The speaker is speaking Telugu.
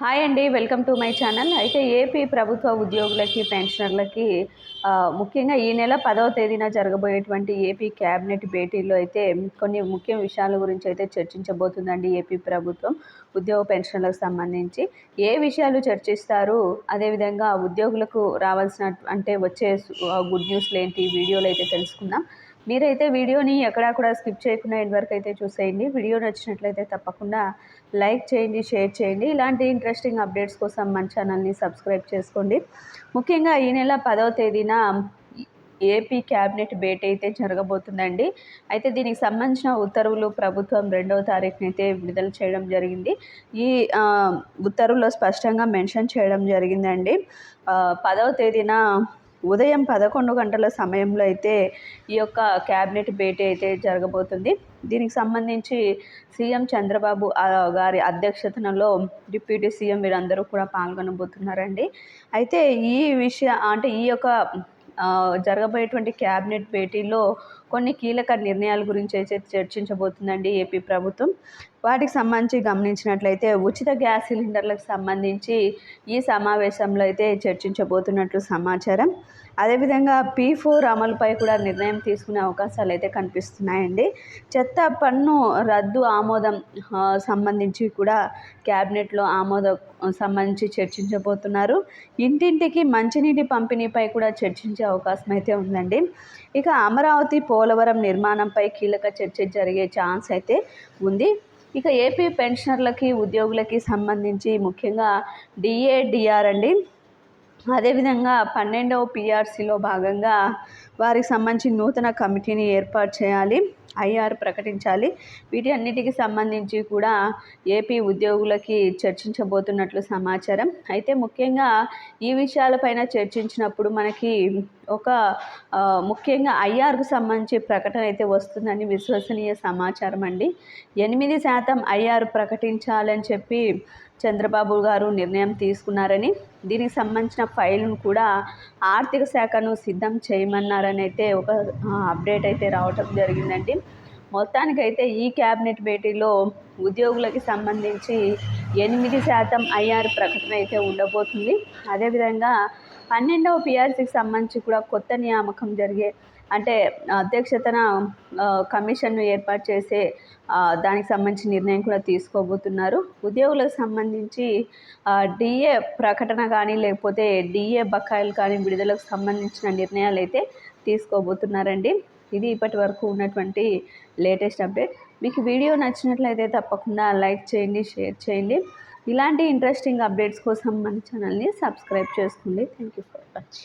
హాయ్ అండి వెల్కమ్ టు మై ఛానల్. అయితే ఏపీ ప్రభుత్వ ఉద్యోగులకి పెన్షనర్లకి ముఖ్యంగా ఈ నెల పదవ తేదీన జరగబోయేటువంటి ఏపీ క్యాబినెట్ భేటీలో అయితే కొన్ని ముఖ్య విషయాల గురించి అయితే చర్చించబోతుందండి ఏపీ ప్రభుత్వం ఉద్యోగ పెన్షన్లకు సంబంధించి. ఏ విషయాలు చర్చిస్తారు? అదేవిధంగా ఉద్యోగులకు రావాల్సిన అంటే వచ్చే గుడ్ న్యూస్లు ఏంటి? వీడియోలు అయితే తెలుసుకుందాం. మీరైతే వీడియోని ఎక్కడా కూడా స్కిప్ చేయకుండా ఎండ్ వరకు అయితే చూసేయండి. వీడియో నచ్చినట్లయితే తప్పకుండా లైక్ చేయండి షేర్ చేయండి. ఇలాంటి ఇంట్రెస్టింగ్ అప్డేట్స్ కోసం మన ఛానల్ని సబ్స్క్రైబ్ చేసుకోండి. ముఖ్యంగా ఈ నెల పదవ తేదీన ఏపీ క్యాబినెట్ భేటీ అయితే జరగబోతుందండి. అయితే దీనికి సంబంధించిన ఉత్తర్వులు ప్రభుత్వం రెండవ తారీఖునైతే విడుదల చేయడం జరిగింది. ఈ ఉత్తర్వులో స్పష్టంగా మెన్షన్ చేయడం జరిగిందండి. పదవ తేదీన ఉదయం పదకొండు గంటల సమయంలో అయితే ఈ యొక్క క్యాబినెట్ భేటీ అయితే జరగబోతుంది. దీనికి సంబంధించి సీఎం చంద్రబాబు గారి అధ్యక్షతనలో డిప్యూటీ సీఎం వీరందరూ కూడా పాల్గొనబోతున్నారండి. అయితే ఈ విషయ అంటే ఈ యొక్క జరగబోయేటువంటి క్యాబినెట్ భేటీలో కొన్ని కీలక నిర్ణయాల గురించి అయితే చర్చించబోతుందండి ఏపీ ప్రభుత్వం. వాటికి సంబంధించి గమనించినట్లయితే ఉచిత గ్యాస్ సిలిండర్లకు సంబంధించి ఈ సమావేశంలో అయితే చర్చించబోతున్నట్లు సమాచారం. అదేవిధంగా పీ ఫోర్ అమలుపై కూడా నిర్ణయం తీసుకునే అవకాశాలు అయితే కనిపిస్తున్నాయండి. చెత్త పన్ను రద్దు ఆమోదం సంబంధించి కూడా క్యాబినెట్లో ఆమోదం సంబంధించి చర్చించబోతున్నారు. ఇంటింటికి మంచినీటి పంపిణీపై కూడా చర్చించే అవకాశం అయితే ఉందండి. ఇక అమరావతి పోలవరం నిర్మాణంపై కీలక చర్చ జరిగే ఛాన్స్ అయితే ఉంది. ఇక ఏపీ పెన్షనర్లకి ఉద్యోగులకి సంబంధించి ముఖ్యంగా డిఏడిఆర్ అండి. అదేవిధంగా పన్నెండవ పిఆర్సీలో భాగంగా వారికి సంబంధించి నూతన కమిటీని ఏర్పాటు చేయాలి ఐఆర్ ప్రకటించాలి. వీటి అన్నిటికి సంబంధించి కూడా ఏపీ ఉద్యోగులకి చర్చించబోతున్నట్లు సమాచారం. అయితే ముఖ్యంగా ఈ విషయాలపైన చర్చించినప్పుడు మనకి ఒక ముఖ్యంగా ఐఆర్కు సంబంధించి ప్రకటన అయితే వస్తుందని విశ్వసనీయ సమాచారం అండి. ఎనిమిది శాతం ఐఆర్ ప్రకటించాలని చెప్పి చంద్రబాబు గారు నిర్ణయం తీసుకున్నారని దీనికి సంబంధించిన ఫైల్ను కూడా ఆర్థిక శాఖను సిద్ధం చేయమన్నారని అయితే ఒక అప్డేట్ అయితే రావటం జరిగిందండి. మొత్తానికైతే ఈ క్యాబినెట్ భేటీలో ఉద్యోగులకి సంబంధించి ఎనిమిది శాతం ఐఆర్ ప్రకటన అయితే ఉండబోతుంది. అదేవిధంగా పన్నెండవ పిఆర్సీకి సంబంధించి కూడా కొత్త నియామకం జరిగే అంటే అధ్యక్షతన కమిషన్ను ఏర్పాటు చేసే దానికి సంబంధించి నిర్ణయం కూడా తీసుకోబోతున్నారు. ఉద్యోగులకు సంబంధించి డిఏ ప్రకటన కానీ లేకపోతే డిఏ బకాయిలు కానీ విడుదలకు సంబంధించిన నిర్ణయాలు అయితే తీసుకోబోతున్నారండి. ఇది ఇప్పటి వరకు ఉన్నటువంటి లేటెస్ట్ అప్డేట్. మీకు వీడియో నచ్చినట్లయితే తప్పకుండా లైక్ చేయండి షేర్ చేయండి. ఇలాంటి ఇంట్రెస్టింగ్ అప్డేట్స్ కోసం మన ఛానల్ని సబ్స్క్రైబ్ చేసుకోండి. Thank you for watching